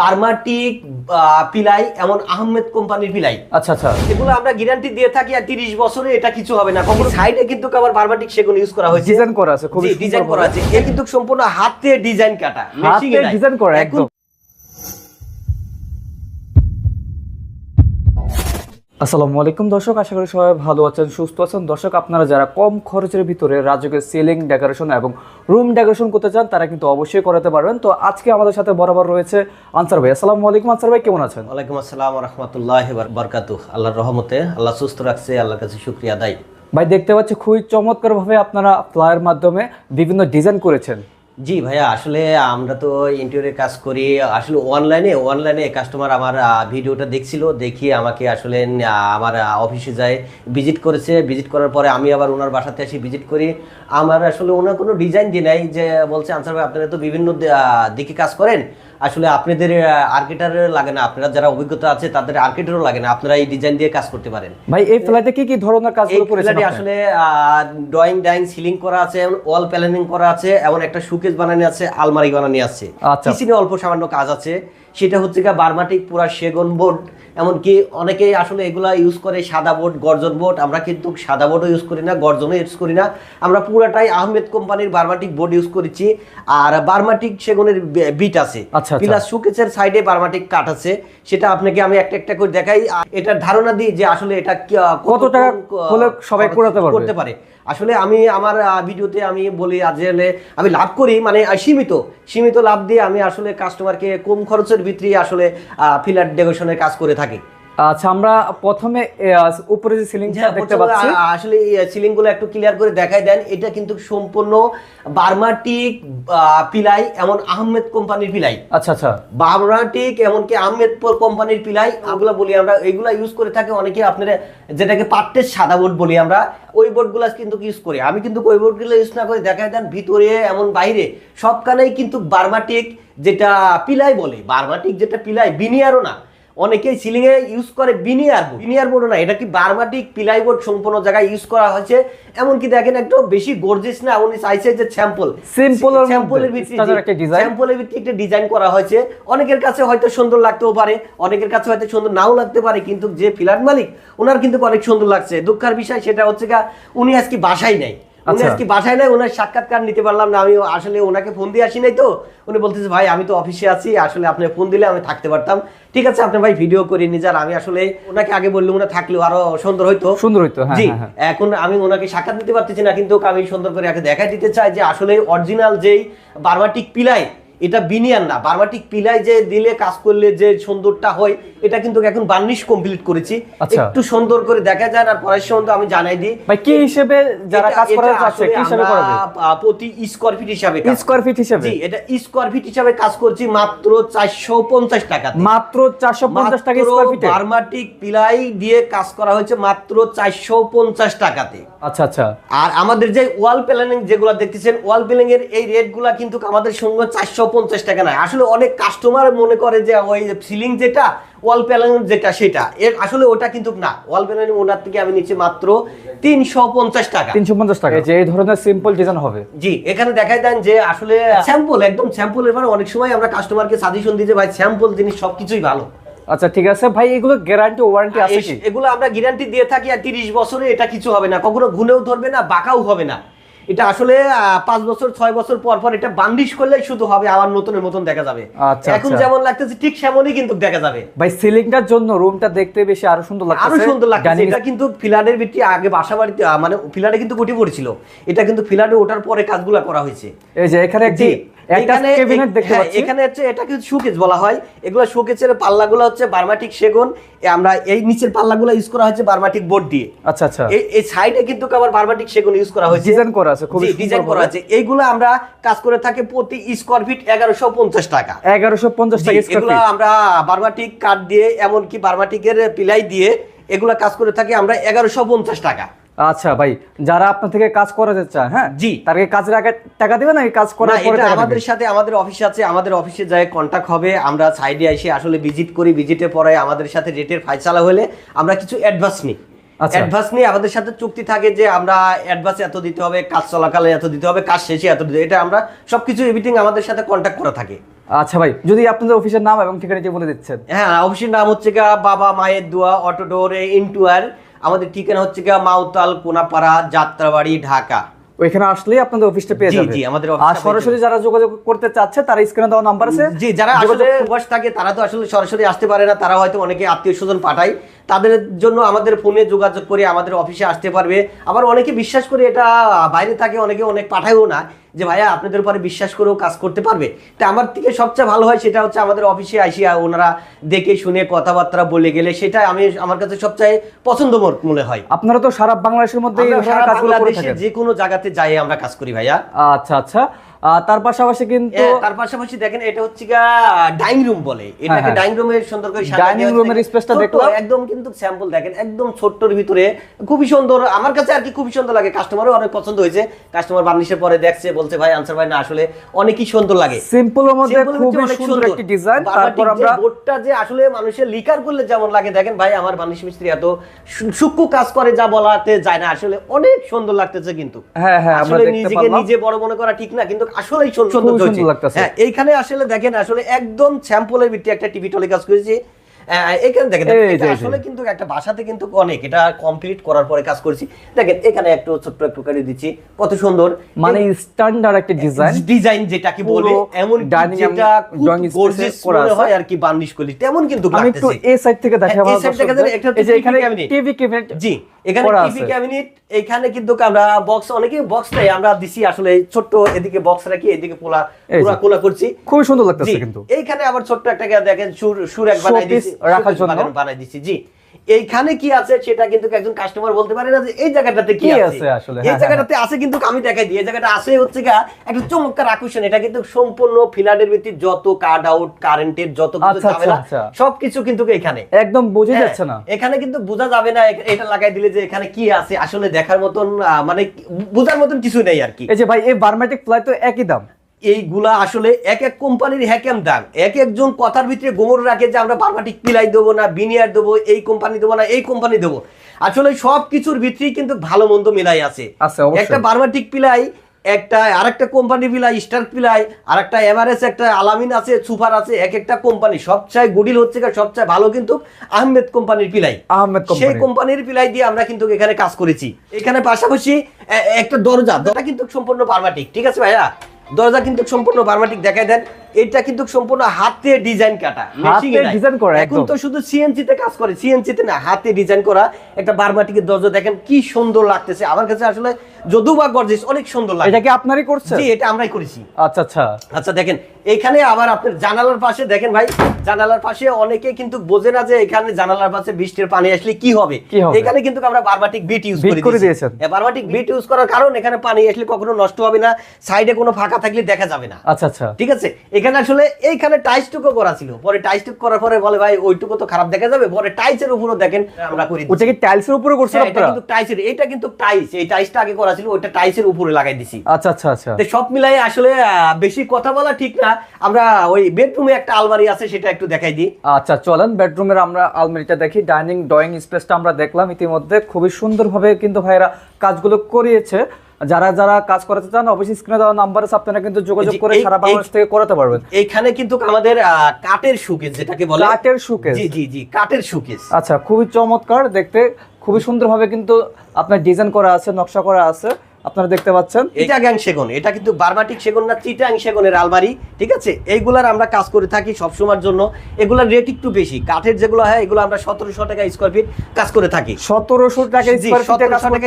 বার্মাটিক পিলাই এমন আহমেদ কোম্পানির পিলাই। আচ্ছা আচ্ছা। এগুলো আমরা গ্যারান্টি দিয়ে থাকি আর তিরিশ বছরে এটা কিছু হবে না। কখনো সাইডে কিন্তু আবার বার্মাটিক সেগুন ইউজ করা হয়েছে। ডিজাইন করা আছে খুবই ডিজাইন করা আছে। এ কিন্তু সম্পূর্ণ হাতে ডিজাইন কাটা। machine ডিজাইন করা একদম। আসসালামু আলাইকুম দর্শক আশা করি সবাই ভালো আছেন সুস্থ আছেন। দর্শক আপনারা যারা কম খরচের ভিতরে রাজুকের সিলিং ডেকোরেশন এবং রুম ডেকোরেশন করতে চান তারা কিন্তু অবশ্যই করাতে পারবেন। তো আজকে আমাদের সাথে বরাবর রয়েছে আনসার ভাই। আসসালামু আলাইকুম আনসার ভাই কেমন আছেন? ওয়ালাইকুম আসসালাম রহমতুল্লাহ বরকাতু আল্লাহর রহমতে আল্লাহ সুস্থ রাখছে আল্লাহর কাছে শুক্রিয়া আদায়। ভাই দেখতে পাচ্ছি খুবই চমৎকারভাবে আপনারা ফ্লায়ের মাধ্যমে বিভিন্ন ডিজাইন করেছেন। জি ভাইয়া, আসলে আমরা তো ইন্টারভিউ কাজ করি। আসলে অনলাইনে অনলাইনে কাস্টমার আমার ভিডিওটা দেখছিল দেখি আমাকে আসলে আমার অফিসে যায় ভিজিট করেছে। ভিজিট করার পরে আমি আবার ওনার বাসাতে আসি ভিজিট করি। আমার আসলে ওনার কোনো ডিজাইন দিয়ে নাই যে বলছে, আনসার ভাই, আপনারা তো বিভিন্ন দিকে কাজ করেন। আসলে আপনাদের আর্কিটার লাগে না। আপনারা যারা অভিজ্ঞতা আছে তাদের আর্কিটারও লাগে না। আপনারা এই ডিজাইন দিয়ে কাজ করতে পারেন। ভাই এই ফ্ল্যাটে কি কি ধরনের কাজ করেছেন আসলে ড্রয়িং ডাইং সিলিং করা আছে ওয়াল প্ল্যানিং করা আছে এবং একটা শোকেস বানানো আছে আলমারি বানানো আছে। আচ্ছা। কিচেনে অল্প সামান্য কাজ আছে। সেটা হচ্ছে গিয়ে বার্মাটিক পুরা সেগুন বোর্ড। এমনকি অনেকেই আসলে এগুলা ইউজ করে সাদা বোর্ড গর্জন বোর্ড। আমরা কিন্তু সাদা বোর্ডও ইউজ করি না গর্জনও ইউজ করি না। আমরা পুরাটাই আহমেদ কোম্পানির বার্মাটিক বোর্ড ইউজ করেছি। আর বার্মাটিক সেগুনের বিট আছে। আচ্ছা, আচ্ছা। প্লাস সুকেসের সাইডে বার্মাটিক কাঠ আছে। সেটা আপনাকে আমি একটা একটা করে দেখাই। এটার ধারণা দিই যে আসলে এটা কত টাকা সবাই? করতে পারে। আসলে আমি আমার ভিডিওতে আমি বলি আসলে আমি লাভ করি মানে সীমিত সীমিত লাভ দিয়ে আমি আসলে কাস্টমারকে কম খরচের ভিতরে আসলে ফিলার ডেকোরেশনের কাজ করে থাকি। আচ্ছা আমরা প্রথমে উপরে যে সিলিংটা হ্যাঁ, দেখতে পাচ্ছি। আসলে সিলিংগুলো একটু ক্লিয়ার করে দেখাই দেন। এটা কিন্তু সম্পূর্ণ বার্মাটিক পিলাই এমন আহমেদ কোম্পানির পিলাই। আচ্ছা আচ্ছা। বাবরাটিক এমনকি আহমেদপুর কোম্পানির পিলাই ওগুলো বলি আমরা এগুলা ইউজ করে থাকে। অনেকে আপনারা যেটাকে পাট্টের সাদা বোর্ড বলি আমরা ওই বোর্ডগুলো কিন্তু ইউজ করি। আমি কিন্তু ওই বোর্ডগুলো ইউজ না করে দেখাই দেন ভিতরে এমন বাইরে। সবখানেই কিন্তু বার্মাটিক যেটা পিলাই বলে। বার্মাটিক যেটা পিলাই বিনিয়ারও না। অনেকেই সিলিং এ ইউজ করে বিনিয়ার বোর্ড বিনিয়ার বোর্ড না এটা কি বার্মাটিক পিলাই বোর্ড সম্পূর্ণ জায়গায় ইউজ করা হয়েছে? এমনকি দেখেন একটু বেশি গর্জিস না উনি চাইছে যে স্যাম্পল মধ্যে স্যাম্পলের ভিত্তিতে। স্যাম্পলের ভিত্তিতে একটা ডিজাইন করা হয়েছে। অনেকের কাছে হয়তো সুন্দর লাগতেও পারে অনেকের কাছে হয়তো সুন্দর নাও লাগতে পারে কিন্তু যে ফ্ল্যাট মালিক ওনার কিন্তু অনেক সুন্দর লাগছে। দুঃখের বিষয় সেটা হচ্ছে গা উনি আজকে বাসায় নেই। উনি আচ্ছা। আজকে বাসায় নাই ওনার সাক্ষাৎকার নিতে পারলাম না। আমি আসলে ওনাকে ফোন দিয়ে আসি নাই তো। উনি বলতেছে ভাই আমি তো অফিসে আছি আসলে আপনি ফোন দিলে আমি থাকতে পারতাম। ঠিক আছে আপনি ভাই ভিডিও করে নিয়ে যান। আমি আসলে ওনাকে আগে বললে ওনা থাকলেও আরও সুন্দর হইতো। সুন্দর হইতো হ্যাঁ জি হ্যাঁ, হ্যাঁ। এখন আমি ওনাকে সাক্ষাৎ দিতে পারতেছি না কিন্তু আমি সুন্দর করে আগে দেখা দিতে চাই যে আসলে অরিজিনাল যেই বারবাটিক পিলাই এটা বিনিয়ান না। বার্মাটিক পিলাই যে দিলে কাজ করলে যে সুন্দরটা হয় এটা কিন্তু এখন বার্নিশ কমপ্লিট করেছি। আচ্ছা। একটু সুন্দর করে দেখা যায় আর পরের সম্বন্ধে আমি জানাই দিই। ভাই কি হিসেবে যারা কাজ করাতে এটা চাচ্ছে? কি হিসেবে করাবে? প্রতি স্কোয়ার ফিট হিসাবে কাজ স্কোয়ার ফিট হিসেবে? জি এটা স্কোয়ার ফিট হিসাবে কাজ করছি মাত্র চারশো পঞ্চাশ টাকা মাত্র চারশো পঞ্চাশ টাকা মাত্র স্কোয়ার ফিটে বার্মাটিক পিলাই দিয়ে কাজ করা হয়েছে মাত্র চারশো পঞ্চাশ টাকাতে আচ্ছা আচ্ছা। আর আমাদের যে ওয়াল প্ল্যানিং যেগুলো দেখতেছেন ওয়াল প্ল্যানিং এর এই রেটগুলো কিন্তু আমাদের সঙ্গে চারশো পঞ্চাশ টাকা নয় আসলে অনেক কাস্টমার মনে করে যে ওই সিলিং যেটা ওয়াল প্ল্যানিং যেটা সেটা। এর আসলে ওটা কিন্তু না। ওয়াল প্ল্যানিং ওনার থেকে আমি নিচ্ছি মাত্র তিনশো পঞ্চাশ টাকা। তিনশো পঞ্চাশ টাকা। যে এই ধরনের সিম্পল ডিজাইন হবে। জি এখানে দেখাই দেন যে আসলে স্যাম্পল একদম স্যাম্পলের পরে অনেক সময় আমরা কাস্টমারকে সাজেশন দিই যে ভাই স্যাম্পল জিনিস সবকিছুই ভালো। আচ্ছা ঠিক আছে। ভাই এগুলো গ্যারান্টি ওয়ারেন্টি আছে কি? এগুলো আমরা গ্যারান্টি দিয়ে থাকি আর তিরিশ বছরে এটা কিছু হবে না। কখনো ঘুনেও ধরবে না বাঁকাও হবে না। এটা আসলে পাঁচ বছর ছয় বছর পর পর এটা বান্ডিশ করলে শুধু হবে আবার নতুনের মতন দেখা যাবে। আচ্ছা, এখন আচ্ছা। যেমন লাগতেছে ঠিক সেমনই কিন্তু দেখা যাবে। ভাই সিলিংটার জন্য রুমটা দেখতে বেশি আরও সুন্দর লাগছে আরও সুন্দর লাগছে এটা কিন্তু ফিলারের ভিত্তি আগে বাসা বাড়িতে মানে ফিলারে কিন্তু গুটি পড়েছিল। এটা কিন্তু ফিলারে ওঠার পরে কাজগুলো করা হয়েছে। এই যে এখানে একটা এখানে হ্যাঁ, এখানে হচ্ছে এটা শোকেস বলা হয়। এগুলো শোকেসের পাল্লাগুলো হচ্ছে বার্মাটিক সেগুন। এ আমরা এই নিচের পাল্লাগুলো ইউজ করা হয়েছে বার্মাটিক বোর্ড দিয়ে। আচ্ছা আচ্ছা। এই এই সাইডে কিন্তু আবার বার্মাটিক সেগুন ইউজ করা হয়েছে। ডিজাইন করা আছে খুবই ডিজাইন করা আছে। এইগুলো আমরা কাজ করে থাকি প্রতি স্কোয়ার ফিট এগারোশো পঞ্চাশ টাকা। এগারোশো পঞ্চাশ জি, টাকা এগুলো আমরা বার্মাটিক কাঠ দিয়ে এমনকি বার্মাটিকের পিলাই দিয়ে এগুলা কাজ করে থাকি আমরা এগারোশো পঞ্চাশ টাকা। আচ্ছা ভাই যারা আপনার থেকে কাজ করাতে চায় হ্যাঁ? জি। তারকে কাজের আগে টাকা দিবে নাকি কাজ করার পরে আমাদের সাথে আমাদের অফিস আছে আমাদের অফিসে যায় কন্টাক্ট হবে আমরা সাইডে এসে আসলে ভিজিট করি ভিজিটে পরে আমাদের সাথে রেটের ফাইসালা হলে আমরা কিছু অ্যাডভান্স নিই। আচ্ছা। অ্যাডভান্স নিয়ে আমাদের সাথে চুক্তি থাকে যে আমরা অ্যাডভান্স এত দিতে হবে কাজ চলাকালে এত দিতে হবে কাজ শেষে এত দিতে এটা আমরা সবকিছু এভিথিং আমাদের সাথে কন্ট্যাক্ট করা থাকে। আচ্ছা ভাই যদি আপনাদের অফিসের নাম এবং ঠিকানাটি বলে দিচ্ছেন। হ্যাঁ অফিসের নাম হচ্ছে বাবা মায়ের দোয়া অটো ডোরে ইন্টুয়ার আমাদের ঠিকানা হচ্ছে গা মাউতাল কোনাপাড়া যাত্রাবাড়ি ঢাকা। ওইখানে আসলেই আপনাদের অফিসটা পেয়ে যাবে। জি, আমাদের আর সরাসরি যারা যোগাযোগ করতে চাচ্ছে তারা স্ক্রিনে দেওয়া নাম্বার আছে। জি যারা আসলে প্রবাস থাকে তারা তো আসলে সরাসরি আসতে পারে না তারা হয়তো অনেকে আত্মীয় স্বজন পাঠায়। তাদের জন্য আমাদের ফোনে যোগাযোগ করে আমাদের অফিসে আসতে পারবে। আবার অনেকে বিশ্বাস করে এটা বাইরে থাকে অনেকে অনেক পাঠায়ও না। যে ভাইয়া আপনাদের উপরে বিশ্বাস করেও কাজ করতে পারবে। তা আমার থেকে সবচেয়ে ভালো হয় সেটা হচ্ছে আমাদের অফিসে আসিয়া ওনারা দেখে শুনে কথাবার্তা বলে গেলে সেটা আমি আমার কাছে সবচেয়ে পছন্দ মনে হয়। আপনারা তো সারা বাংলাদেশের মধ্যে যে কোনো জায়গাতে যাই আমরা কাজ করি ভাইয়া। আচ্ছা আচ্ছা। তার পাশাপাশি কিন্তু তার পাশাপাশি দেখেন এটা হচ্ছে গা ডাইনিং রুম বলে। এটাকে হ্যাঁ। ডাইনিং রুমের সুন্দর করে সাজিয়ে Dining দেওয়া room এর হয়েছে। space টা ছোট্ট, দেখলাম। একদম কিন্তু স্যাম্পল দেখেন একদম ছোট্টর ভিতরে। খুবই সুন্দর আমার কাছে আর কি খুবই সুন্দর লাগে। কাস্টমারও অনেক পছন্দ হয়েছে। কাস্টমার বার্নিশের পরে দেখছে বলছে ভাই আনসার ভাই না আসলে অনেকই সুন্দর লাগে। সিম্পলের মধ্যে Simple খুবই সুন্দর একটি ডিজাইন তারপর আমরা বোর্ডটা যে আসলে মানুষের লিকার করলে যেমন লাগে দেখেন ভাই আমার বানিশ মিস্ত্রি এত সূক্ষ্ম কাজ করে যা বলাতে যায় না। আসলে অনেক সুন্দর লাগতেছে কিন্তু। হ্যাঁ, হ্যাঁ, আমরা আসলে দেখতে নিজেকে পারলাম। নিজে বড় মনে করা ঠিক না কিন্তু আসলেই সুন্দর লাগতেছে। হ্যাঁ এইখানে আসলে দেখেন আসলে একদম স্যাম্পলের ভিত্তি একটা টিভি টলে কাজ করেছি। এখানে দেখেন। আসলে কিন্তু একটা বাসাতে কিন্তু অনেক এটা কমপ্লিট করার পরে কাজ করেছি। দেখেন এখানে একটু ছোট্ট একটু করে দিচ্ছি কত সুন্দর। মানে স্ট্যান্ডার্ড একটা ডিজাইন ডিজাইন যেটাকে বলে এমন যেটা গর্জিয়াস করা। হয় আর কি বার্নিশ করলি তেমন কিন্তু আমি একটু এই সাইড থেকে দেখাবো হ্যাঁ, এই side থেকে একটা টিভি ক্যাবিনেট জি। এখানে টিভি ক্যাবিনেট এখানে কিন্তু আমরা বক্স অনেকে বক্স নাই আমরা দিছি আসলে ছোট্ট এদিকে বক্স রাখি এদিকে পোলা পুরা কোলা করছি। খুব সুন্দর লাগতেছে কিন্তু। এইখানে আবার ছোট্ট একটা দেখেন সুর সুর এক বানাই দিছি রাখার জন্য। বানাই দিছি জি। এইখানে কি আছে সেটা কিন্তু একজন কাস্টমার বলতে পারে না যে এই জায়গাটাতে কি আছে। আসলে? এই হ্যাঁ, জায়গাটাতে আছে কিন্তু আমি দেখাই দিই। এই জায়গাটা আছে হচ্ছে গা একটা চমৎকার আকর্ষণ। এটা কিন্তু সম্পূর্ণ ফিলারের ভিত্তি যত কাট আউট কারেন্টের যত কিছু আচ্ছা, আচ্ছা, ঝামেলা আচ্ছা। সবকিছু কিন্তু এখানে। একদম বোঝা হ্যাঁ, যাচ্ছে না। এখানে কিন্তু বোঝা যাবে না এটা লাগাই দিলে যে এখানে কি আছে। আসলে দেখার মতন মানে বোঝার মতন কিছু নেই আর কি। এই যে ভাই এই বারমেটিক ফ্লাই তো একই দাম। এইগুলা আসলে এক এক কোম্পানির হ্যাকেম দাম। এক একজন কথার ভিতরে গোমর রাখে যে আমরা বারবাটিক পিলাই দেবো না বিনিয়ার দেবো এই কোম্পানি দেবো না এই কোম্পানি দেবো। আসলে সব কিছুর ভিতরেই কিন্তু ভালো মন্দ মিলাই আছে। একটা বারবাটিক পিলাই একটা আরেকটা কোম্পানি পিলাই স্টার পিলাই আর একটা এমআরএস একটা আলামিন আছে সুপার আছে এক একটা কোম্পানি। সবচেয়ে গুডিল হচ্ছে সবচেয়ে ভালো কিন্তু আহমেদ কোম্পানির পিলাই। আহমেদ সেই কোম্পানির পিলাই দিয়ে আমরা কিন্তু এখানে কাজ করেছি। এখানে পাশাপাশি একটা দরজা দরজা কিন্তু সম্পূর্ণ বার্মাটিক ঠিক আছে ভাইয়া? দরজা কিন্তু সম্পূর্ণ বার্মাটিক দেখায় দেন। এটা কিন্তু সম্পূর্ণ হাতে ডিজাইন কাটা নাই। design করা, এখন তো শুধু সিএনসি তে কাজ করে সিএনসি তে না হাতে ডিজাইন করা একটা বার্মাটিকের দরজা দেখেন কি সুন্দর লাগতেছে। আমার কাছে আসলে যদু বা গর্জিস অনেক সুন্দর লাগে। এটা কি আপনারই করছেন জি এটা আমরাই করেছি। আচ্ছা আচ্ছা। আচ্ছা দেখেন এখানে আবার আপনার জানালার পাশে দেখেন ভাই জানালার পাশে অনেকে কিন্তু বোঝে না যে এখানে জানালার পাশে বৃষ্টির পানি আসলে কি হবে। এখানে কিন্তু আমরা বারবাটিক বিট ইউজ করে দিয়েছি। বারবাটিক বিট ইউজ করার কারণ এখানে পানি আসলে কখনো নষ্ট হবে না সাইডে কোনো ফাঁকা থাকলে দেখা যাবে না। আচ্ছা আচ্ছা। ঠিক আছে? এখানে আসলে এইখানে টাইস টুকু করা ছিল। পরে টাইস টুকু করার পরে বলে ভাই ওইটুকু তো খারাপ দেখা যাবে। পরে টাইসের উপরও দেখেন আমরা করি। ওটা কি টাইলসের উপরে করছেন হ্যাঁ, এটা কিন্তু টাইসের এটা কিন্তু টাইস এই টাইসটা আগে করা ছিল ওইটা টাইসের উপরে লাগাই দিছি। আচ্ছা আচ্ছা আচ্ছা। তো সব মিলাই আসলে বেশি কথা বলা ঠিক না। আমরা ওই বেডরুমে একটা আলমারি আছে সেটা একটু দেখাই দিই। আচ্ছা চলেন বেডরুমের আমরা আলমারিটা দেখি। ডাইনিং ড্রয়িং স্পেসটা আমরা দেখলাম ইতিমধ্যে। খুবই সুন্দরভাবে কিন্তু ভাইরা কাজগুলো করিয়েছে। যারা যারা কাজ করতে চান অবশ্যই স্ক্রিনে দেওয়া নাম্বারে আপনারা কিন্তু যোগাযোগ করে সারা বাংলাদেশ থেকে করাতে পারবেন। এখানে কিন্তু আমাদের কাটের কাঠের সুকেস যেটাকে বলে। কাটের শোকেস জি জি জি কাটের শুকেস আচ্ছা খুবই চমৎকার দেখতে খুবই সুন্দরভাবে কিন্তু আপনার ডিজাইন করা আছে নকশা করা আছে। আপনারা দেখতে পাচ্ছেন। এটা গ্যাং সেগুন এটা কিন্তু বারমাটিক সেগুন না চিটাং সেগুনের আলমারি ঠিক আছে? এইগুলার আমরা কাজ করে থাকি সবসময়ের জন্য। এগুলার রেট একটু বেশি। কাঠের যেগুলো হয় এগুলো আমরা সতেরোশো টাকা স্কোয়ার ফিট কাজ করে থাকি। সতেরোশো টাকা জি, স্কোয়ার 1700 করতে টাকা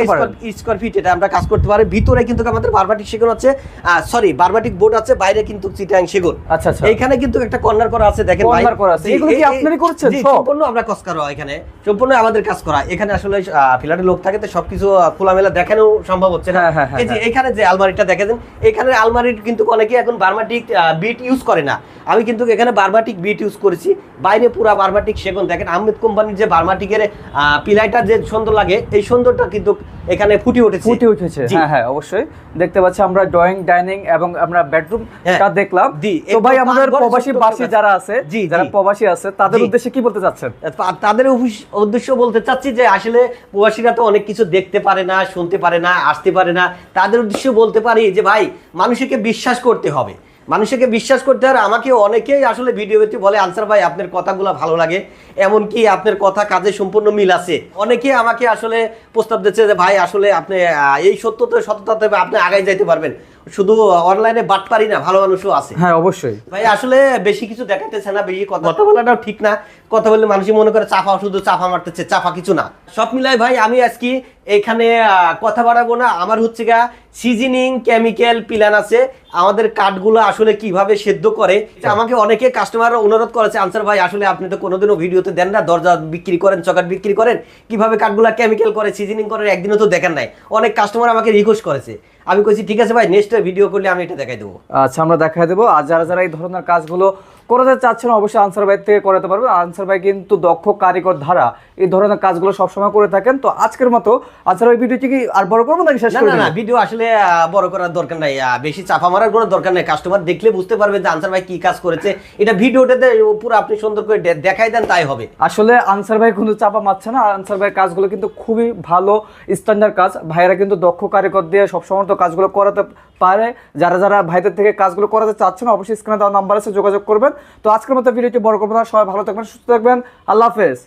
স্কোয়ার- ফিট এটা আমরা কাজ করতে পারি। ভিতরে কিন্তু আমাদের বারবাটিক সেগুন আছে। সরি বারবাটিক বোর্ড আছে বাইরে কিন্তু চিটাং সেগুন। আচ্ছা আচ্ছা। এইখানে কিন্তু একটা কর্নার করা আছে দেখেন Corner করা আছে। এগুলো কি আপনারই করছেন সম্পূর্ণ আমরা কাজ করা এখানে। সম্পূর্ণ আমাদের কাজ করা। এখানে আসলে ফ্ল্যাটের লোক থাকে তো সবকিছু খোলামেলা দেখানো সম্ভব হচ্ছে না। হ্যাঁ, এই যে হ্যাঁ। এখানে যে আলমারিটা এখানে আলমারির কিন্তু অনেকে এখন বার্মাটিক বিট ইউজ করে না। আমি কিন্তু এখানে বার্মাটিক বিট ইউজ করেছি। বাইরে পুরা বার্মাটিক সেগুন। দেখেন আহমেদ কোম্পানির যে বার্মাটিকের পিলাইটা যে সুন্দর লাগে এই সুন্দরটা কিন্তু এখানে ফুটে উঠেছে। ফুটে উঠেছে। হ্যাঁ হ্যাঁ অবশ্যই। দেখতে পাচ্ছি আমরা ড্রয়িং ডাইনিং এবং আমরা বেডরুম হ্যাঁ। টা দেখলাম। তো ভাই আমাদের প্রবাসী বাসী যারা আছে যারা প্রবাসী আছে তাদের উদ্দেশ্যে কি বলতে চাচ্ছেন? তাদের উদ্দেশ্য- উদ্দেশ্য বলতে চাচ্ছি যে আসলে প্রবাসীরা তো অনেক কিছু দেখতে পারে না শুনতে পারে না আসতে পারে না। তাদের উদ্দেশ্য বলতে পারি যে, ভাই, মানুষকে বিশ্বাস করতে হবে। মানুষকে বিশ্বাস করতে হবে। আমাকে অনেকেই আসলে ভিডিওতে বলে, আনসার ভাই, আপনার কথাগুলো ভালো লাগে। এমনকি আপনার কথা কাজে সম্পূর্ণ মিল আছে। অনেকে আমাকে আসলে প্রস্তাব দিচ্ছে যে, ভাই, আসলে আপনি এই সত্যতে সততা আপনি আগে যাইতে পারবেন। শুধু অনলাইনে বাট পারি না ভালো মানুষও আছে। হ্যাঁ অবশ্যই। ভাই আসলে বেশি কিছু দেখাতেছে না বেশি কথা কথা বলাটাও ঠিক না। কথা বললে মানুষই মনে করে চাফা শুধু চাফা মারতেছে চাফা কিছু না। সব মিলাই ভাই আমি আজকে এখানে আহ, কথা বাড়াবো না। আমার হচ্ছে গা সিজনিং কেমিক্যাল প্ল্যান আছে। আমাদের কাঠগুলো আসলে কীভাবে সেদ্ধ করে আমাকে অনেকে কাস্টমার অনুরোধ করেছে আনসার ভাই আসলে আপনি তো কোনোদিনও ভিডিওতে দেন না দরজা বিক্রি করেন চকাট বিক্রি করেন কীভাবে কাঠগুলা কেমিক্যাল করে সিজনিং করেন একদিনও তো দেখেন নাই। অনেক কাস্টমার আমাকে রিকোয়েস্ট করেছে। আমি কইছি ঠিক আছে ভাই নেক্সট ভিডিও করলে আমি এটা দেখাই দেবো। আচ্ছা আমরা দেখাই দেবো। আর যারা যারা এই ধরনের কাজগুলো করাতে চাচ্ছেন অবশ্যই আনসার ভাই থেকে করাতে পারবে। আনসার ভাই কিন্তু দক্ষ কারিগর ধারা। এই ধরনের কাজগুলো সবসময় করে থাকেন। তো আজকের মতো আনসার ভাই ভিডিওটি কি আর বড় করব নাকি শেষ না না ভিডিও আসলে বড় করার দরকার নাই। বেশি চাপা মারার কোনো দরকার নাই। কাস্টমার দেখলে বুঝতে পারবে যে আনসার ভাই কি কাজ করেছে। এটা ভিডিওটাতে পুরো আপনি সুন্দর করে দেখাই দেন তাই হবে। আসলে আনসার ভাই কিন্তু চাপা মারছে না। আনসার ভাই কাজগুলো কিন্তু খুবই ভালো স্ট্যান্ডার্ড কাজ। ভাইরা কিন্তু দক্ষ কারিগর দিয়ে সবসময় তো কাজগুলো করাতে পারে। যারা যারা ভাইদের থেকে কাজগুলো করাতে চাচ্ছেন অবশ্যই স্ক্রিনে দেওয়া নাম্বার আছে যোগাযোগ করবেন। তো আজকের মতো ভিডিওটি বড় করব না। সবাই ভালো থাকবেন সুস্থ থাকবেন। আল্লাহ হাফেজ।